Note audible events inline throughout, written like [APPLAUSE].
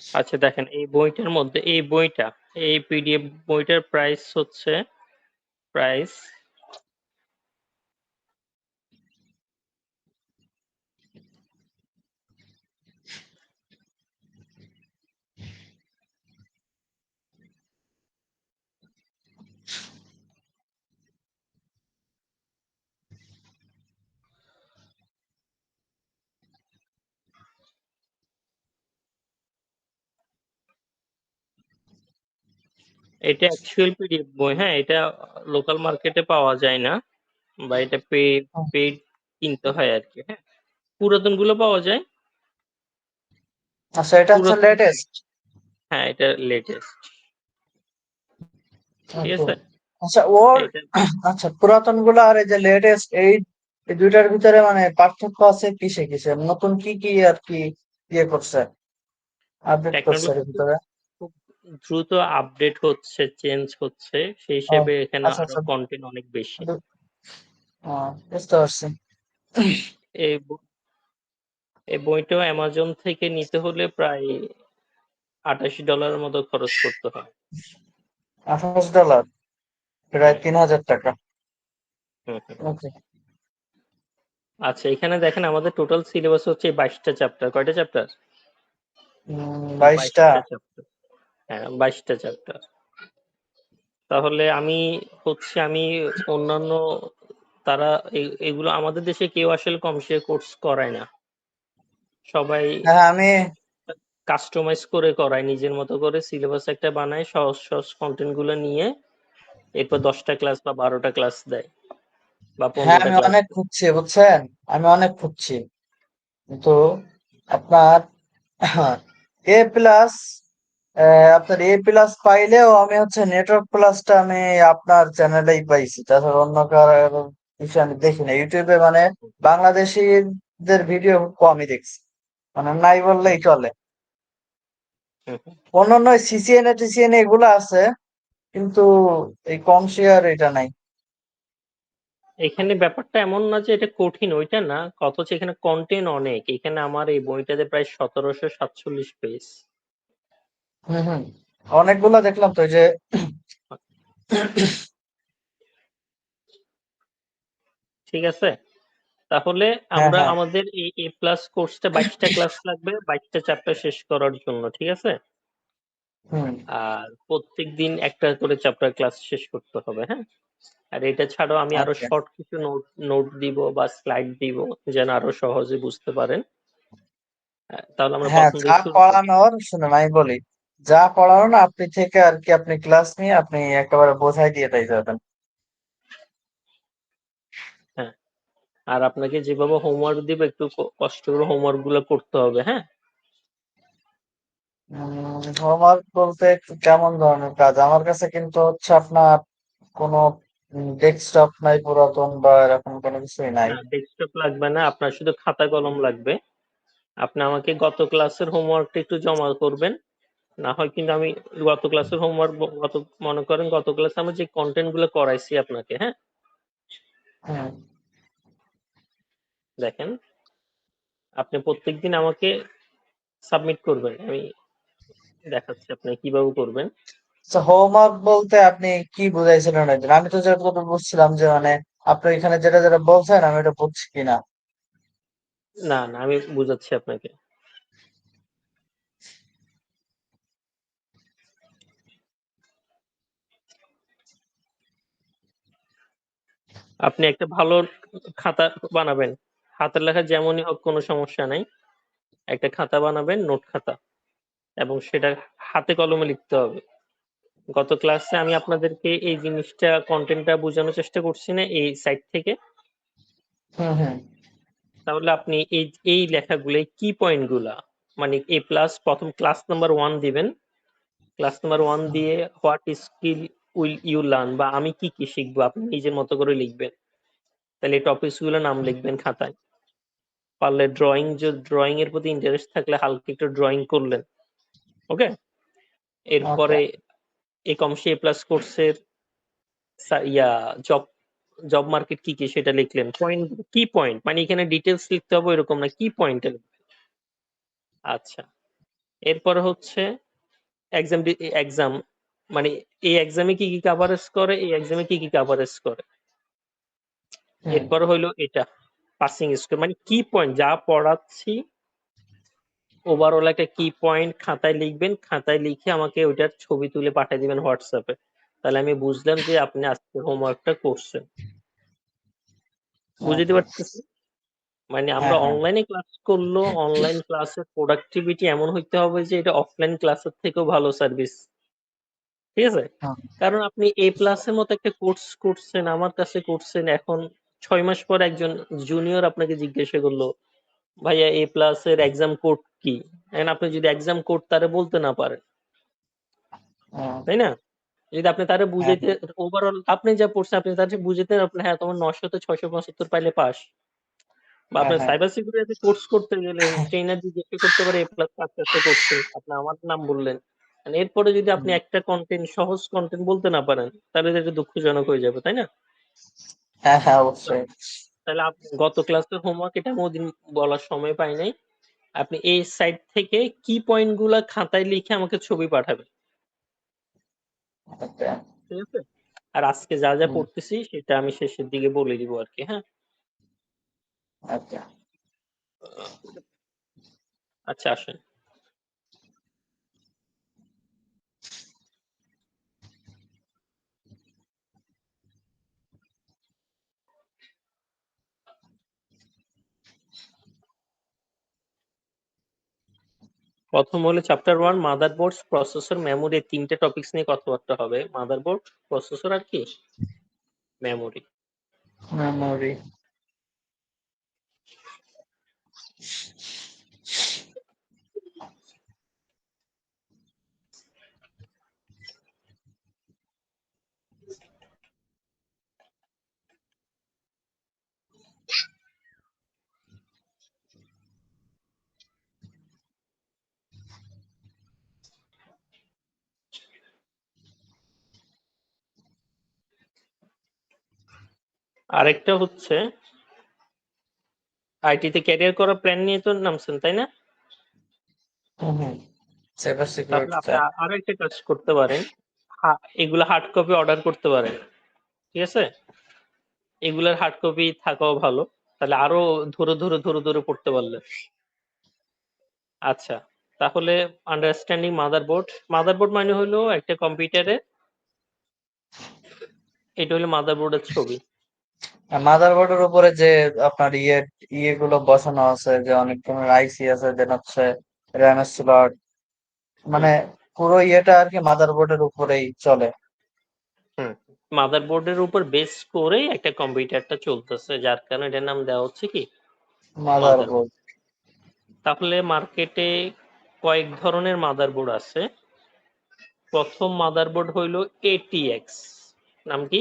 আচ্ছা দেখেন এই বইটার মধ্যে এই বইটা এই পিডিএফ বইটার প্রাইস হচ্ছে প্রাইস এটা অ্যাকচুয়াল পিডিএফ বই হ্যাঁ এটা লোকাল মার্কেটে পাওয়া যায় না বা এটা পেড পেড কিনতে হয় আর কি হ্যাঁ। পুরাতনগুলো পাওয়া যায়। আচ্ছা এটা হচ্ছে লেটেস্ট হ্যাঁ এটা লেটেস্ট ঠিক আছে? আচ্ছা ওর [CLEARS THROAT] আচ্ছা পুরাতনগুলো আর এই যে লেটেস্ট এই এই দুইটার ভিতরে মানে পার্থক্য আছে কিসে কিসে? নতুন কি কি আর কি ইয়ে করছে? আপডেট করছে ভিতরে? দ্রুত আপডেট হচ্ছে চেঞ্জ হচ্ছে সেই হিসেবে এখানে আচ্ছা, আচ্ছা। কন্টেন্ট অনেক বেশি। বুঝতে পারছি। এই ব- এই বইটাও অ্যামাজন থেকে নিতে হলে প্রায় আটাশি ডলারের মতো খরচ করতে হয়। আঠাশ ডলার প্রায় তিন হাজার টাকা। আচ্ছা এখানে দেখেন আমাদের টোটাল সিলেবাস হচ্ছে বাইশটা চ্যাপ্টার কয়টা চ্যাপ্টার বাইশটা। চ্যাপ্টার হ্যাঁ বাইশটা চ্যাপ্টার তাহলে আমি হচ্ছে আমি অন্যান্য তারা এগুলো আমাদের দেশে কেউ আসলে কমার্শিয়াল কোর্স করায় না। সবাই হ্যাঁ আমি কাস্টমাইজ করে করায় নিজের মতো করে সিলেবাস একটা বানায় সহজ সহজ কন্টেন্টগুলো নিয়ে এরপর দশটা ক্লাস বা বারোটা ক্লাস দেয় বা হ্যাঁ আমি অনেক খুঁজছি বুঝছেন? আমি অনেক খুঁজছি। কিন্তু আপনার এ প্লাস আপনার এ প্লাস পাইলেও আমি হচ্ছে নেটওয়ার্ক প্লাসটা আমি আপনার চ্যানেলেই পাইছি। তাছাড়া অন্য কারও কিছু আমি দেখি না। ইউটিউবে মানে বাংলাদেশিদের ভিডিও কমই দেখছি। মানে নাই বললেই চলে। [LAUGHS] অন্যান্য সিসিএনএ টিসিএনএ এগুলো আছে কিন্তু এই কম শেয়ার এটা নাই। এখানে ব্যাপারটা এমন না যে এটা কঠিন ওইটা না। অথচ এখানে কন্টেন্ট অনেক। এখানে আমার এই বইটাতে প্রায় সতেরোশো সাতচল্লিশ পেজ হুম হুম। অনেকগুলা দেখলাম তো যে ঠিক আছে? তাহলে আমরা হ্যাঁ। আমাদের এই এ প্লাস কোর্সটা বাইশটা ক্লাস লাগবে বাইশটা চ্যাপ্টার শেষ করার জন্য ঠিক আছে? আর প্রত্যেক দিন একটা করে চ্যাপ্টার ক্লাস শেষ করতে হবে হ্যাঁ? আর এটা ছাড়াও আমি আরও আচ্ছা। শর্ট কিছু নোট নোট দিব বা স্লাইড দিব যেন আরও সহজে বুঝতে পারেন। তাহলে আমরা হ্যাঁ যা পড়ানোর শুনুন আমি বলি। যা পড়ানো না আপনি থেকে আর কি আপনি ক্লাস নিয়ে আপনি একেবারে বোঝাই দিয়ে তাই যাবেন। আর আপনাকে যেভাবে হোমওয়ার্ক দিবে একটু কষ্ট করে হোমওয়ার্কগুলো করতে হবে হ্যাঁ? হোমওয়ার্ক বলতে কেমন ধরনের কাজ? আমার কাছে কিন্তু হচ্ছে আপনার কোনো ডেস্কটপ নাই পুরাতন বা এরকম কোনো কিছুই নাই। ডেস্কটপ লাগবে না আপনার শুধু খাতা কলম লাগবে। আপনি আমাকে গত ক্লাসের হোমওয়ার্কটা একটু জমা করবেন। না হয় কিন্তু আমি গত ক্লাসের হোমওয়ার্ক গত মনে করেন গত ক্লাসে আমি যে কন্টেন্টগুলো করাইছি আপনাকে হ্যাঁ? দেখেন আপনি প্রত্যেকদিন আমাকে সাবমিট করবেন। আমি দেখাচ্ছি আপনি কীভাবে করবেন। আচ্ছা হোমওয়ার্ক বলতে আপনি কি বুঝাইছিলেন আমি তো যেটা বুঝছিলাম যে মানে আপনি এখানে যেটা যেটা বলছেন আমি এটা বুঝছি কিনা? না না আমি বুঝাচ্ছি আপনাকে। আপনি একটা ভালো খাতা বানাবেন। হাতের লেখা যেমনই হোক কোনো সমস্যা নাই। একটা খাতা বানাবেন নোট খাতা এবং সেটা হাতে কলমে লিখতে হবে। গত ক্লাসে আমি আপনাদেরকে এই জিনিসটা কন্টেন্টটা বোঝানোর চেষ্টা করছি না এই সাইট থেকে। হুম হুম তাহলে আপনি এই এই লেখাগুলো কি পয়েন্টগুলা মানে এ প্লাস প্রথম ক্লাস নাম্বার ওয়ান দিবেন। ক্লাস নাম্বার ওয়ান দিয়ে what skill will you learn বা আমি কি কি শিখব? আপনি নিজের মতো করে লিখবেন। তাহলে এই টপিকসগুলো নাম লিখবেন খাতায়। পারলে ড্রয়িং যে ড্রয়িং এর প্রতি ইন্টারেস্ট থাকলে হালকা একটু ড্রয়িং করলেন। ওকে এরপরে এই কমসি এ প্লাস কোর্সের ইয়া জব জব মার্কেট কি কি সেটা লিখলেন। পয়েন্ট কি পয়েন্ট মানে এখানে ডিটেলস লিখতে হবে এরকম না কি পয়েন্ট আচ্ছা। এরপরে হচ্ছে এক্সাম এক্সাম মানে এই এক্সামে কি কি কভারেজ করে এই এক্সামে কি কি কভারেজ করে? এরপর হইল এটা পাসিং স্কোর মানে কি পয়েন্ট যা পড়াচ্ছি ওভারঅল একটা কি পয়েন্ট খাতায় লিখবেন খাতায় লিখে আমাকে ওইটার ছবি তুলে পাঠিয়ে দিবেন হোয়াটসঅ্যাপে তাহলে আমি বুঝলাম যে আপনি আজকে হোমওয়ার্কটা করছেন। বুঝতে আচ্ছা। পারতেছি? মানে আমরা হ্যাঁ, হ্যাঁ। অনলাইনে ক্লাস করলেও অনলাইন ক্লাসের প্রোডাক্টিভিটি এমন হইতে হবে যে এটা অফলাইন ক্লাসের থেকেও ভালো সার্ভিস ঠিক আছে? কারণ আপনি এ প্লাসের মতো একটা কোর্স করছেন আমার কাছে করছেন এখন ছয় মাস পর একজন জুনিয়র আপনাকে জিজ্ঞাসা করল ভাইয়া এ প্লাস এর এক্সাম কোড কি? আপনি যদি এক্সাম কোড তারে বলতে না পারেন। তাই না? যদি আপনি তারে বুঝাইতে ওভারঅল আপনি যা পড়ছেন আপনি তার বুঝাইতে আপনি হ্যাঁ তোমার নশো তো ছয়শো পঁচাত্তর পাইলে পাস। বা হ্যাঁ, হ্যাঁ। সাইবার সিকিউরিটি কোর্স করতে গেলে ট্রেনার জিজ্ঞাসা করতে পারে এ প্লাস করছেন আপনি আমার নাম বললেন। এরপরে যদি আপনি একটা কন্টেন্ট সহজ কন্টেন্ট বলতে না পারেন তাহলে এটা দুঃখজনক হয়ে যাবে তাই না? হ্যাঁ হ্যাঁ অবশ্যই। তাহলে আপনি গত ক্লাসের হোমওয়ার্ক এটা ওদিন বলার সময় পাই নাই। আপনি এই সাইট থেকে কি পয়েন্টগুলা খাতায় লিখে আমাকে ছবি পাঠাবেন। ঠিক আছে? আর আজকে যা যা পড়তেছি সেটা আমি শেষের দিকে বলে দিব আর কি হ্যাঁ? ওকে আচ্ছা আসেন। প্রথম হলো chapter one motherboard processor memory তিনটে টপিকস নিয়ে কথাবার্তা হবে। মাদারবোর্ড প্রসেসর আর কি? মেমোরি মেমোরি আরেকটা হচ্ছে আইটিতে ক্যারিয়ার করার প্ল্যান নিয়ে তো নামছেন তাই না? সিকিউরিটি একটা কাজ করতে পারেন। এগুলা হার্ড কপি অর্ডার করতে পারেন ঠিক আছে? এগুলার হার্ড কপি থাকাও ভালো। তাহলে আরও ধরে ধরে ধরে ধরে পড়তে পারলে। আচ্ছা তাহলে আন্ডারস্ট্যান্ডিং মাদারবোর্ড মাদারবোর্ড মানে হলো একটা কম্পিউটারে এটা হলো মাদারবোর্ডের ছবি। মাদারবোর্ডের উপরে যে আপনার ইয়ে ইয়েগুলো বসানো আছে যে অনেক ধরনের আইসি আছে দেন হচ্ছে র্যাম স্লট মানে পুরো ইয়েটা আর কি মাদারবোর্ডের উপরেই চলে। হুম মাদারবোর্ডের উপর বেস করে একটা কম্পিউটারটা চলতেছে যার কারণে এটার নাম দেওয়া হচ্ছে কি? মাদারবোর্ড তাহলে মার্কেটে কয়েক ধরনের মাদারবোর্ড আছে। প্রথম মাদারবোর্ড হইল এটিএক্স নাম কি?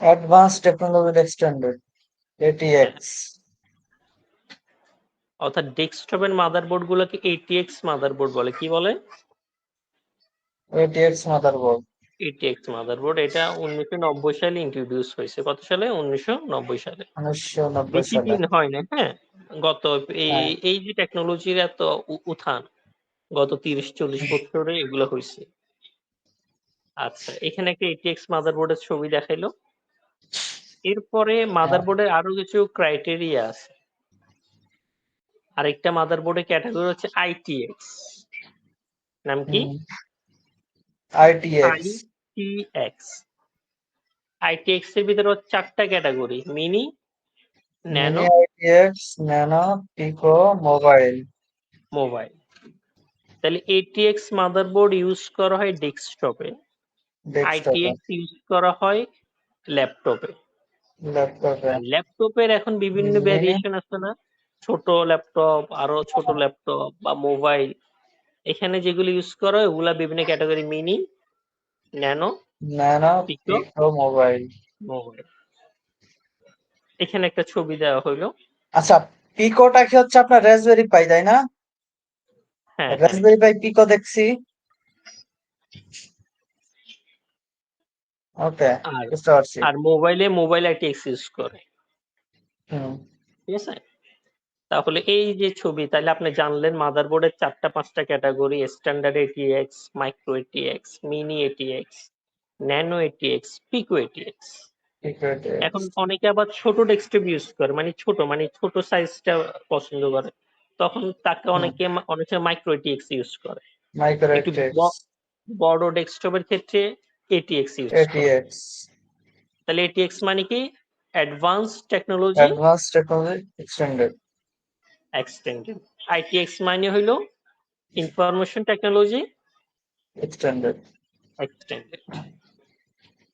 অ্যাডভান্স টেকনোলজি এক্সটেন্ডেড এটিএক্স অর্থাৎ ডেস্কটপের মাদারবোর্ড গুলোকে এটিএক্স মাদারবোর্ড বলে কি বলে? ATX motherboard. এটিএক্স মাদারবোর্ড এটা উনিশশো নব্বই সালে ইন্ট্রোডিউস হয়েছে। কত সালে? উনিশশো নব্বই সালে। বেশি দিন হয় না হ্যাঁ? গত এই হ্যাঁ। এই যে টেকনোলজির এত উত্থান গত তিরিশ চল্লিশ বছরে এগুলো হয়েছে। আচ্ছা এখানে একটা এটিএক্স মাদারবোর্ডের ছবি দেখাইলো। এরপরে মাদারবোর্ডের আরও কিছু ক্রাইটেরিয়া আছে। আরেকটা মাদারবোর্ডের ক্যাটাগরি হচ্ছে আইটিএক্স নাম কি? আইটিএক্স আইটিএক্স আইটিএক্স এর ভিতরে হচ্ছে চারটা category mini nano ITX nano pico mobile mobile তাহলে এটিএক্স মাদারবোর্ড ইউজ করা হয় ডেস্কটপে আইটিএক্স ইউজ করা হয় ল্যাপটপে ল্যাপটপের এখন বিভিন্ন? ভ্যারিয়েশন আছে না? ছোট ল্যাপটপ আরও ছোট ল্যাপটপ বা মোবাইল এখানে যেগুলো ইউজ করা হয় ওগুলা বিভিন্ন category mini nano nano? Pico mobile mobile এখানে একটা ছবি দেওয়া হইল। আচ্ছা পিকোটা কি হচ্ছে আপনার রাসবেরি পাই তাই না? হ্যাঁ। হ্যাঁ। রাসবেরি পাই পিকো দেখছি। ওকে আর আর মোবাইলে মোবাইল আইটিএক্স ইউজ করে। ঠিক আছে? তাহলে এই যে ছবি তাহলে আপনি জানলেন মাদারবোর্ডের চারটা পাঁচটা category standard ATX micro ATX mini ATX nano ATX pico ATX এখন অনেকে আবার ছোট ডেস্কটপ ইউজ করে মানে ছোট মানে ছোট সাইজটা পছন্দ করে। তখন তাকে অনেকে অনেকে মাইক্রো এটিএক্স ইউজ করে। মাইক্রো বড় ডেস্কটপের ক্ষেত্রে এটিএক্স ইউজ এটিএক্স তাহলে এটিএক্স মানে কি? Advance technology advance technology extended extended ITX মানে হইল ইনফরমেশন টেকনোলজি এক্সটেন্ডেড এক্সটেন্ডেড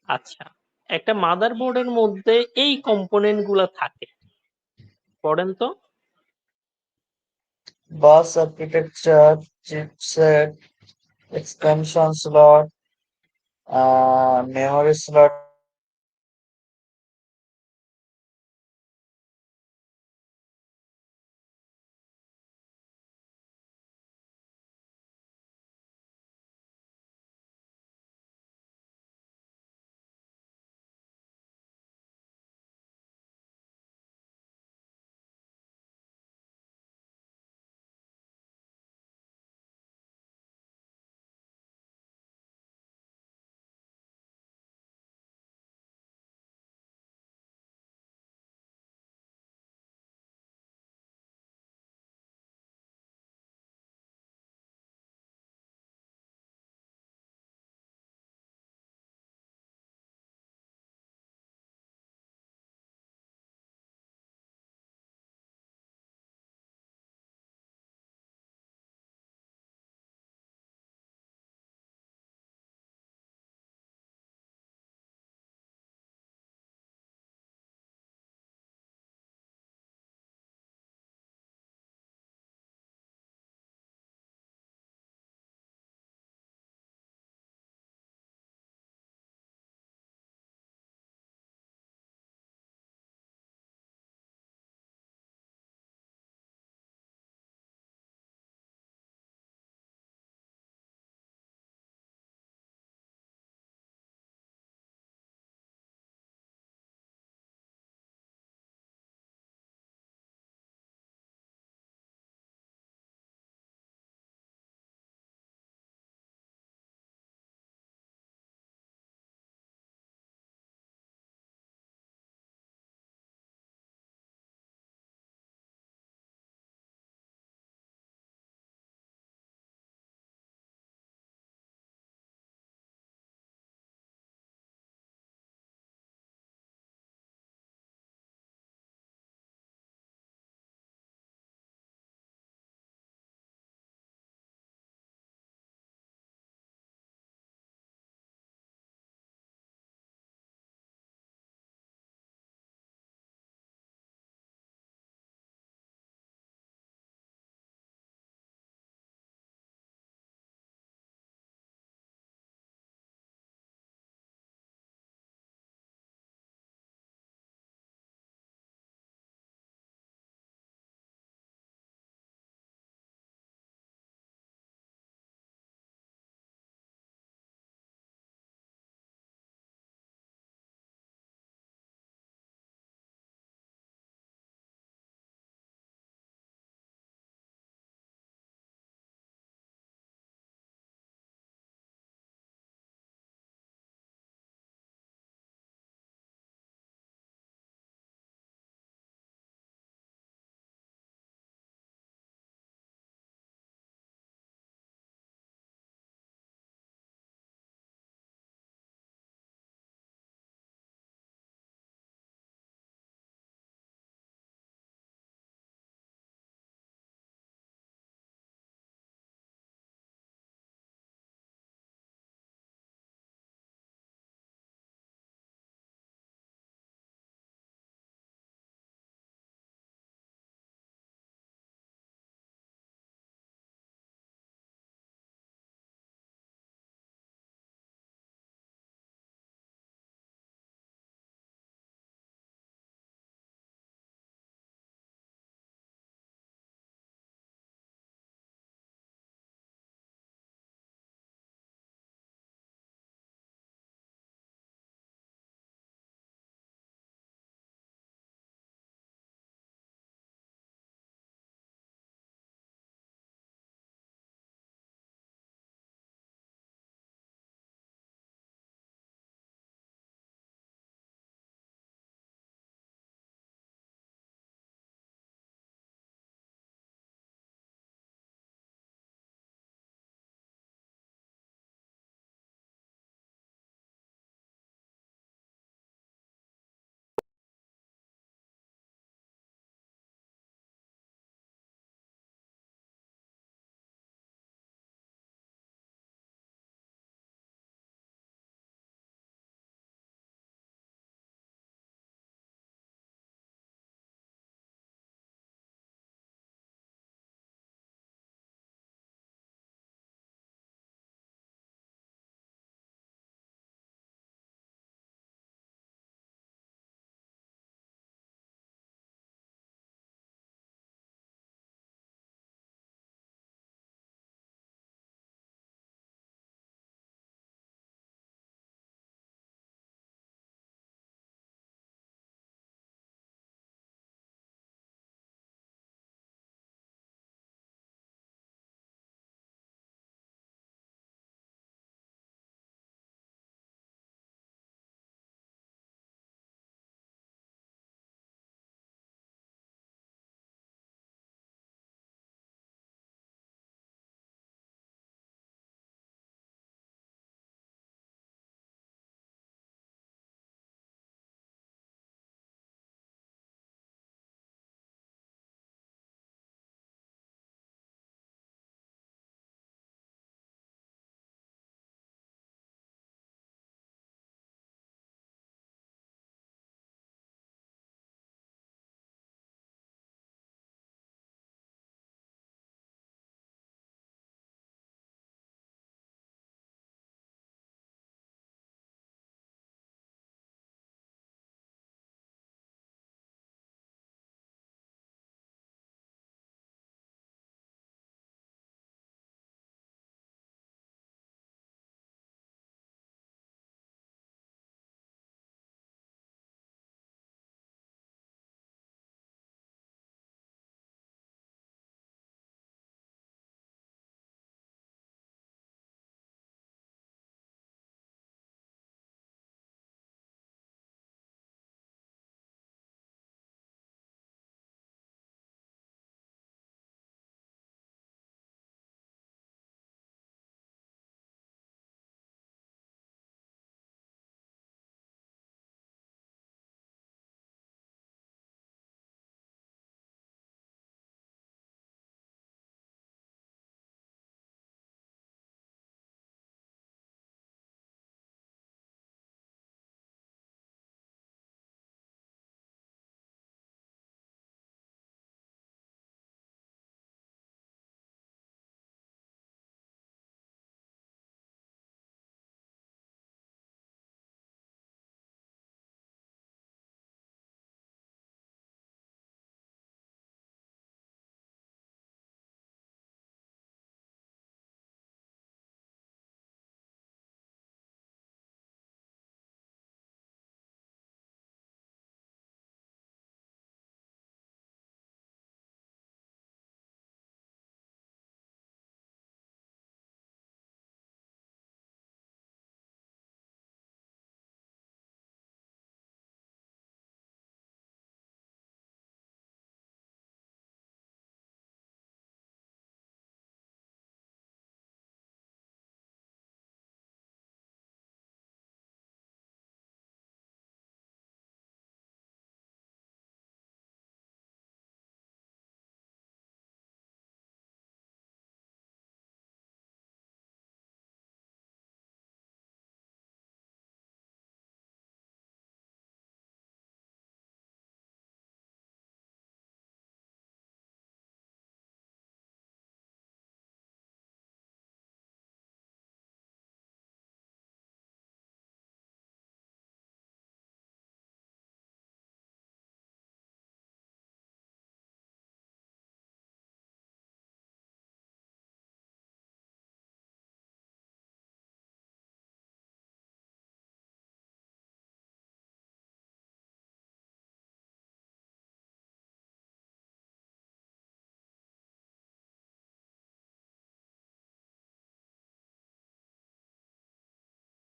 আচ্ছা একটা মাদারবোর্ডের মধ্যে এই কম্পোনেন্টগুলা থাকে। পড়েন তো। Bus architecture chipset expansion slot memory slot